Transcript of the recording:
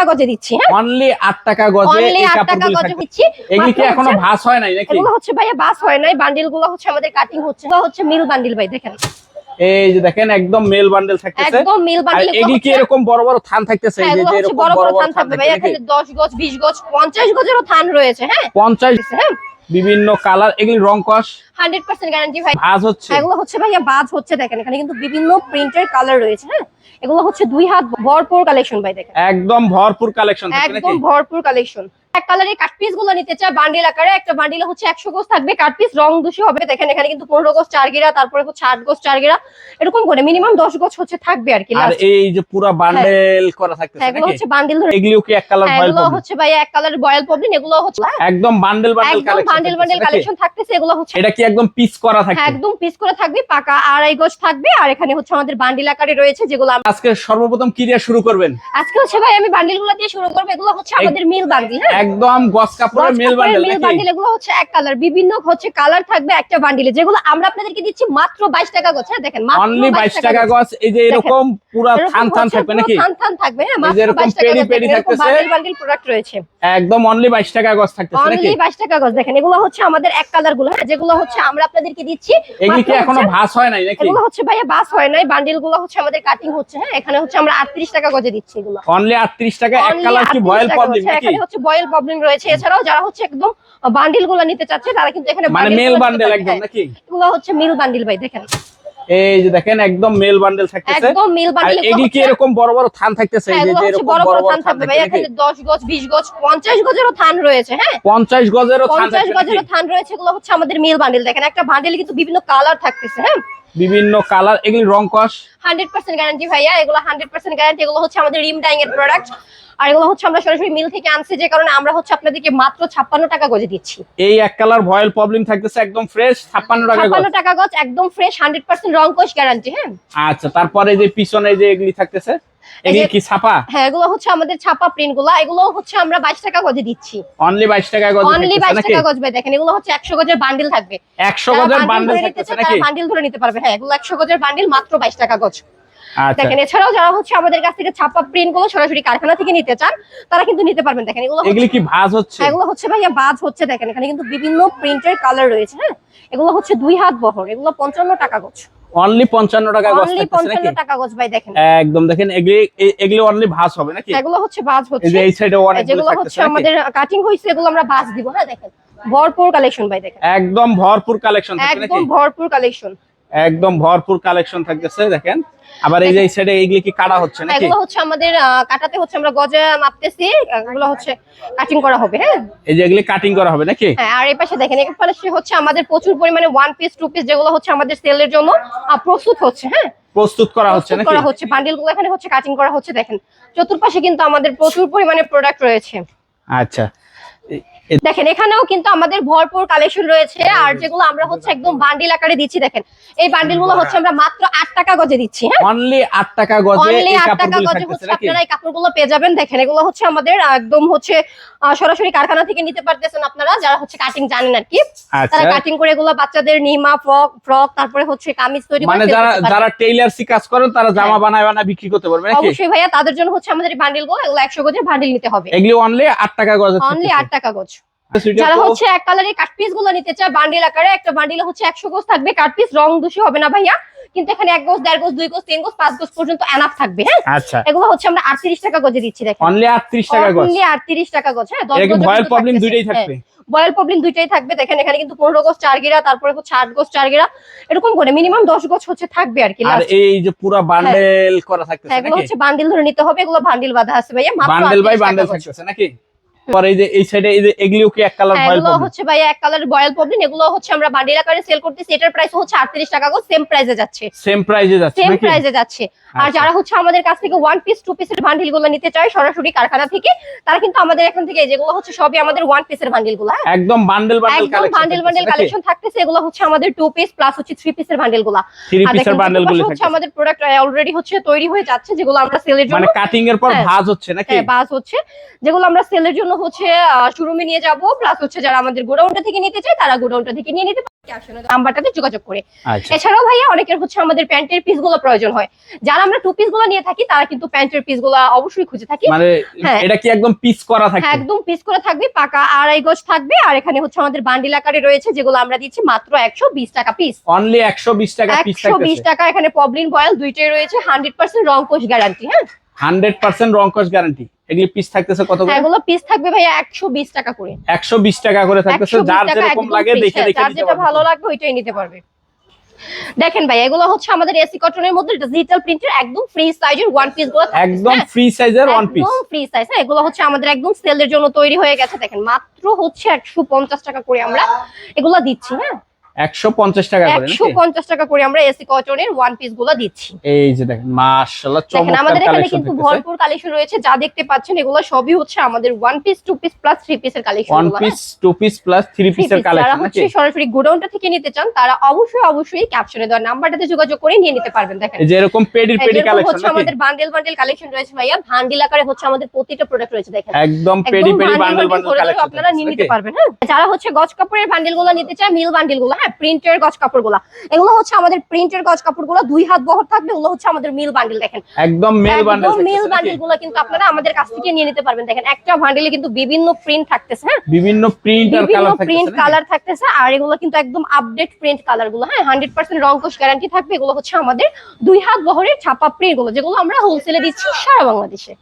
টাকা গজে দিচ্ছি হ্যাঁ? অনলি 8 টাকা গজে অনলি 8 টাকা গজে দিচ্ছি এগুলি কি এখনও ভাস হয় নাই নাকি? এগুলো হচ্ছে ভাইয়া ভাস হয় নাই বান্ডিলগুলো হচ্ছে আমাদের কাটিং হচ্ছে। হচ্ছে মিল বান্ডিল ভাই দেখেন। এই যে দেখেন একদম মেল বান্ডেল থাকতেছে। একদম মিল বান্ডিল এগুলি কি এরকম বড় বড় থান থাকতেছে? এই হ্যাঁ, যে এগুলো যে এরকম বড় বড় থান থাকবে ভাই এখানে 10 গজ 20 গজ 50 গজেরও থান রয়েছে হ্যাঁ? 50 হ্যাঁ? বিভিন্ন কালার এগুলি রং কস? 100% গ্যারান্টি ভাই। বাজ হচ্ছে? এগুলো হচ্ছে ভাইয়া বাজ হচ্ছে দেখেন এখানে কিন্তু বিভিন্ন প্রিন্টের কালার রয়েছে হ্যাঁ? এগুলো হচ্ছে দুই হাত ভরপুর কালেকশন ভাই দেখেন। একদম ভরপুর কালেকশন একদম ভরপুর কালেকশন এক কালারের কাট পিসগুলো নিতে চায় বান্ডিল আকারে। একটা বান্ডিলে হচ্ছে একশো গোজ থাকবে কাট পিস রং হবে। দেখেন এখানে কিন্তু পনেরো গোজ চার গিরা তারপরে হচ্ছে আট গোজ চার গিরা। এরকম করে মিনিমাম দশ হচ্ছে থাকবে আর কি আর এই যে পুরো বান্ডেল করা হ্যাঁ, এগুলো হচ্ছে বান্ডিল ধরে এগুলিও কি এক কালার এগুলো হচ্ছে ভাইয়া এক কালারের বয়েল প্রবলেম এগুলো হচ্ছে একদম বান্ডেল বান্ডেল একদম কালেকশন বান্ডিল বান্ডিল কালেকশন থাকতেছে এগুলো হচ্ছে এটা কি একদম পিস করা থাকবে? একদম পিস করে থাকবে পাকা আড়াই গজ থাকবে। আর এখানে হচ্ছে আমাদের বান্ডিল আকারে রয়েছে যেগুলো আজকে সর্বপ্রথম কি দিয়ে শুরু করবেন? আজকে হচ্ছে ভাই আমি বান্ডিলগুলো দিয়ে শুরু করব। এগুলো হচ্ছে আমাদের মিল বান্ডিল হ্যাঁ? একদম গস কাপড়ের মেল বান্ডেল মিল বান্ডিল এগুলো হচ্ছে এক কালার বিভিন্ন হচ্ছে কালার থাকবে একটা বান্ডিলে যেগুলো আমরা আপনাদেরকে দিচ্ছি মাত্র বাইশ টাকা গজ হ্যাঁ দেখেন মাত্র 22 টাকা। গজ। এই যে এরকম পুরো থান থান থাকবে নাকি? থান থান থাকবে হ্যাঁ মাত্র 22 টাকা পেরি এরকম থাকতেছে। বান্ডিল বান্ডিল প্রোডাক্ট রয়েছে। একদম অনলি 22 টাকা গজ থাকতেছে নাকি? অনলি বাইশ টাকা গজ দেখেন এগুলো হচ্ছে আমাদের এক কালারগুলো হ্যাঁ যেগুলো হচ্ছে আমরা আপনাদেরকে দিচ্ছি এগুলি কি এখনও ভাঁজ হয় নাই নাকি? এগুলো হচ্ছে ভাইয়া বাস হয় নাই বান্ডিলগুলো হচ্ছে আমাদের কাটিং হচ্ছে হ্যাঁ এখানে হচ্ছে আমরা আটত্রিশ টাকা গজে দিচ্ছি এগুলো। অনলি 38 টাকা এক কালার কি 38 ভয়েল প্রবলেম হচ্ছে, নাকি? এখানে হচ্ছে বয়েল প্রবলেম রয়েছে। এছাড়াও যারা হচ্ছে একদম বান্ডিলগুলো নিতে চাচ্ছে তারা কিন্তু এখানে মানে মেল বান্ডেল একদম হ্যাঁ। নাকি? এগুলো হচ্ছে মিল বান্ডিল ভাই দেখেন। এই যে দেখেন একদম মেল বান্ডেল থাকতেছে। একদম মিল আর বান্ডিল এগুলি কি এরকম বড় বড় থান থাকতেছে? এই যে এরকম বড় বড় থান থাকবে। ভাই এখানে দশ গজ বিশ গজ পঞ্চাশ গজেরও থান রয়েছে হ্যাঁ? 50 গজেরও থান পঞ্চাশ থাকবে নাকি? গজেরও থান রয়েছে এগুলো হচ্ছে আমাদের মিল বান্ডিল দেখেন একটা বান্ডিল কিন্তু বিভিন্ন কালার থাকতেছে হ্যাঁ? বিভিন্ন কালার এগুলি রং কস। হান্ড্রেড পার্সেন্ট গ্যারান্টি ভাইয়া এগুলো হান্ড্রেড পার্সেন্ট গ্যারান্টি এগুলো হচ্ছে আমাদের রিম ডাইং এর প্রোডাক্ট আর এগুলো হচ্ছে আমরা সরাসরি মিল থেকে আনছি যে কারণে আমরা হচ্ছে আপনাদেরকে মাত্র ছাপ্পান্ন টাকা গজে দিচ্ছি। এই এক কালার ভয়েল প্রবলেম থাকতেছে একদম ফ্রেশ 56 টাকা ছাপ্পান্ন টাকা গজ একদম ফ্রেশ হান্ড্রেড পার্সেন্ট রং কোশ গ্যারান্টি হ্যাঁ? আচ্ছা তারপরে যে পিছনে যে এগুলি থাকতেছে এগুলি কি ছাপা? হ্যাঁ এগুলো হচ্ছে আমাদের ছাপা প্রিন্টগুলা এগুলো হচ্ছে আমরা বাইশ টাকা গজে দিচ্ছি। অনলি 22 টাকা গজ অনলি বাইশ টাকা গজ ভাই দেখেন এগুলো হচ্ছে একশো গজের বান্ডিল থাকবে। 100 গজের বান্ডেল বান্ডিল ধরে নিতে পারবে। হ্যাঁ এগুলো একশো গজের বান্ডিল মাত্র বাইশ টাকা গজ। দেখেন এছাড়াও যারা হচ্ছে আমাদের কাছ থেকে ছাপা প্রিন্টগুলো সরাসরি কারখানা থেকে নিতে চান তারা কিন্তু নিতে পারবেন। দেখেন এগুলো হচ্ছে- কি ভাঁজ হচ্ছে? এগুলো হচ্ছে ভাইয়া বাজ হচ্ছে দেখেন এখানে কিন্তু বিভিন্ন প্রিন্টের কালার রয়েছে হ্যাঁ? এগুলো হচ্ছে দুই হাত বহর এগুলো পঞ্চান্ন টাকা গজ। অনলি 55 টাকা গজ অনলি থাকতেছে পঞ্চান্ন নাকি টাকা গজ ভাই দেখেন। একদম দেখেন এগুলি এগুলি অনলি ভাঁজ হবে নাকি? এগুলো হচ্ছে এই হচ্ছে। যে এই সাইডে এই অনেকগুলো যেগুলো হচ্ছে আমাদের কাটিং হয়েছে এগুলো আমরা বাজ দিব হ্যাঁ দেখেন। ভরপুর কালেকশন ভাই দেখেন। একদম ভরপুর কালেকশন একদম ভরপুর কালেকশন একদম ভরপুর কালেকশন থাকতেছে দেখেন। আবার এই যে এই সাইডে এইগুলি কি কাটা হচ্ছে নাকি? এগুলো হচ্ছে আমাদের কাটাতে হচ্ছে আমরা গজে মাপতেছি এগুলো হচ্ছে কাটিং করা হবে হ্যাঁ? এই যে এগুলি কাটিং করা হবে নাকি? হ্যাঁ আর এই পাশে দেখেন এর ফলে হচ্ছে আমাদের প্রচুর পরিমাণে ওয়ান পিস টু পিস যেগুলো হচ্ছে আমাদের সেলের জন্য প্রস্তুত হচ্ছে হ্যাঁ? প্রস্তুত করা হচ্ছে নাকি? করা হচ্ছে বান্ডিলগুলো এখানে হচ্ছে কাটিং করা হচ্ছে দেখেন। চতুর্পাশে কিন্তু আমাদের প্রচুর পরিমাণে প্রোডাক্ট রয়েছে। আচ্ছা দেখেন এখানেও কিন্তু আমাদের ভরপুর কালেকশন রয়েছে আর যেগুলো আমরা হচ্ছে একদম বান্ডিল আকারে দিচ্ছি দেখেন। এই বান্ডিলগুলো হচ্ছে আমরা মাত্র আট টাকা গজে দিচ্ছি হ্যাঁ? অনলি 8 টাকা গজে অনলি আট টাকা গজে হচ্ছে আপনারা এই কাপড়গুলো পেয়ে যাবেন দেখেন এগুলো হচ্ছে আমাদের একদম হচ্ছে সরাসরি কারখানা থেকে নিতে পারতেছেন আপনারা যারা হচ্ছে কাটিং জানেন আর কি। আচ্ছা। তারা কাটিং করে এগুলো বাচ্চাদের নিমা ফ্রক ফ্রক তারপরে হচ্ছে কামিজ তৈরি করে মানে যারা। যারা টেইলারসি কাজ করেন তারা জামা বানায় বানায় বিক্রি করতে পারবে নাকি? অবশ্যই ভাইয়া তাদের জন্য হচ্ছে আমাদের বান্ডিলগুলো এগুলো একশো গজের বান্ডিল নিতে হবে। এগুলি অনলি 8 টাকা গজে অনলি আট টাকা গজ। যারা হচ্ছে এক কালারের কাট পিসগুলো নিতে চায় বান্ডিল আকারে একটা বান্ডিলে হচ্ছে একশো গোজ থাকবে কাট পিস রং দোষী হবে না ভাইয়া কিন্তু এখানে এক গোজ দেড় গোজ দুই গোজ তিন গোজ পাঁচ গোজ পর্যন্ত এনাফ থাকবে হ্যাঁ? আচ্ছা। এগুলো হচ্ছে আমরা আটত্রিশ টাকা গজে দিচ্ছি দেখেন। অনলি 38 টাকা গজ? অনলি আটত্রিশ টাকা গজ হ্যাঁ দশ এরকম ভয়েল প্রবলেম দুইটাই হ্যাঁ, থাকবে বয়েল প্রবলেম দুইটাই থাকবে দেখেন এখানে কিন্তু পনেরো গোজ চার গিরা তারপরে হচ্ছে আট গোজ চার গিরা এরকম করে মিনিমাম দশ গোজ হচ্ছে থাকবে আর কি আর এই যে পুরো বান্ডেল করা থাকতেছে হ্যাঁ, এগুলো হচ্ছে বান্ডিল ধরে নিতে হবে এগুলো বান্ডিল বাঁধা আছে ভাইয়া মাত্র বান্ডেল বাই বান্ডেল। থাকতেছে নাকি? পরে এই যে এই সাইডে এই যে এগুলিও কি এক কালার হ্যাঁ, এগুলো হচ্ছে ভাইয়া এক কালার বয়েল প্রবলেম এগুলো হচ্ছে আমরা বান্ডিল আকারে সেল করতেছি এটার প্রাইস হচ্ছে আটত্রিশ টাকা গো সেম প্রাইসে যাচ্ছে। সেম প্রাইজে যাচ্ছে সেম প্রাইসে যাচ্ছে। আর আচ্ছা। যারা হচ্ছে আমাদের কাছ থেকে ওয়ান পিস টু পিসের বান্ডিলগুলো নিতে চায় সরাসরি কারখানা থেকে তারা কিন্তু আমাদের এখান থেকে যেগুলো হচ্ছে সবই আমাদের ওয়ান পিসের বান্ডিলগুলো হ্যাঁ? একদম বান্ডেল বান্ডেল একদম বান্ডিল বান্ডিল কালেকশন থাকতেছে এগুলো হচ্ছে আমাদের টু পিস প্লাস হচ্ছে থ্রি পিসের বান্ডিলগুলা থ্রি আর পিসের বান্ডেলগুলো হচ্ছে আমাদের প্রোডাক্ট অলরেডি হচ্ছে তৈরি হয়ে যাচ্ছে যেগুলো আমরা সেলের জন্য মানে কাটিং এর পর হ্যাঁ। ভাঁজ হচ্ছে নাকি? হ্যাঁ, বাস হচ্ছে। যেগুলো আমরা সেলের জন্য হচ্ছে শোরুমে নিয়ে যাব প্লাস হচ্ছে যারা আমাদের গোডাউনটা থেকে নিতে চায় তারা গোডাউনটা থেকে নিয়ে নিতে পারে নাম্বারটাতে যোগাযোগ করে। আচ্ছা। এছাড়াও ভাইয়া অনেকের হচ্ছে আমাদের প্যান্টের পিসগুলো প্রয়োজন হয়। যারা আমরা টু পিসগুলো নিয়ে থাকি তারা কিন্তু প্যান্টের পিসগুলো অবশ্যই খুঁজে থাকি। মানে হ্যাঁ। এটা কি একদম পিস করা থাকে হ্যাঁ একদম পিস করে থাকবে পাকা আড়াই গজ থাকবে আর এখানে হচ্ছে আমাদের বান্ডিল আকারে রয়েছে যেগুলো আমরা দিচ্ছি মাত্র একশো বিশ টাকা পিস অনলি একশো বিশ টাকা পিস একশো বিশ টাকা এখানে পবলিন বয়েল দুইটাই রয়েছে হান্ড্রেড পার্সেন্ট রং কোষ গ্যারান্টি হ্যাঁ। হান্ড্রেড পার্সেন্ট রংকশ গ্যারান্টি এগুলি পিস থাকতেছে কত করে? হ্যাঁ, এগুলো পিস থাকবে ভাইয়া একশো বিশ টাকা করে। একশো বিশ টাকা করে থাকতেছে যার যেরকম লাগে দেখে দেখে যার যেটা ভালো লাগবে ওইটাই নিতে পারবে। দেখেন ভাই এগুলো হচ্ছে আমাদের এসি কটনের মধ্যে ডিজিটাল প্রিন্টের একদম ফ্রি সাইজের ওয়ান পিসগুলো একদম? ফ্রি সাইজের ওয়ান পিস একদম ফ্রি সাইজ হ্যাঁ? এগুলো হচ্ছে আমাদের একদম সেলের জন্য তৈরি হয়ে গেছে দেখেন। মাত্র হচ্ছে একশো পঞ্চাশ টাকা করে আমরা এগুলো দিচ্ছি হ্যাঁ? টাকা করে টাকা আমরা এসি কটনের ওয়ান পিসগুলো দিচ্ছি। এই যে দেখেন মাশাআল্লাহ চমৎকার আমাদের এখানে কিন্তু ভরপুর কালেকশন রয়েছে যা দেখতে পাচ্ছেন এগুলো সবই হচ্ছে আমাদের one piece two piece plus three পিসের collection one piece two piece plus three পিসের যারা কালেকশন হচ্ছে সরাসরি গোডাউনটা থেকে নিতে চান তারা অবশ্যই অবশ্যই ক্যাপশনে দেওয়া নাম্বারটাতে যোগাযোগ করে নিয়ে নিতে পারবেন দেখেন। এই যে এরকম পেডির পেডি কালেকশন হচ্ছে আমাদের বান্ডেল বান্ডেল কালেকশন রয়েছে ভাইয়া বান্ডিল আকারে হচ্ছে আমাদের প্রতিটা প্রোডাক্ট রয়েছে দেখেন। একদম পেডি পেডি বান্ডেল বান্ডেল কালেকশন আপনারা নিয়ে নিতে পারবেন হ্যাঁ? যারা হচ্ছে গজ কাপড়ের বান্ডেলগুলো নিতে চায় মিল বান্ডেলগুলো হ্যাঁ প্রিন্টের গজ কাপড়গুলো এগুলো হচ্ছে আমাদের প্রিন্টের গজ কাপড়গুলো দুই হাত বহর থাকবে ওগুলো হচ্ছে আমাদের মিল বান্ডিল দেখেন। একদম মেল বান্ডেল মিল বান্ডেলগুলো কিন্তু আপনারা আমাদের কাছ থেকে নিয়ে নিতে পারবেন। দেখেন একটা বান্ডিলে কিন্তু বিভিন্ন প্রিন্ট থাকতেছে হ্যাঁ? বিভিন্ন প্রিন্ট আর কালার থাকতেছে নাকি? কালার থাকতেছে আর এগুলো কিন্তু একদম আপডেট প্রিন্ট কালারগুলো হ্যাঁ হান্ড্রেড পার্সেন্ট রংকশ গ্যারান্টি থাকবে এগুলো হচ্ছে আমাদের দুই হাত বহরের ছাপা প্রিন্টগুলো যেগুলো আমরা হোলসেলে দিচ্ছি সারা বাংলাদেশে।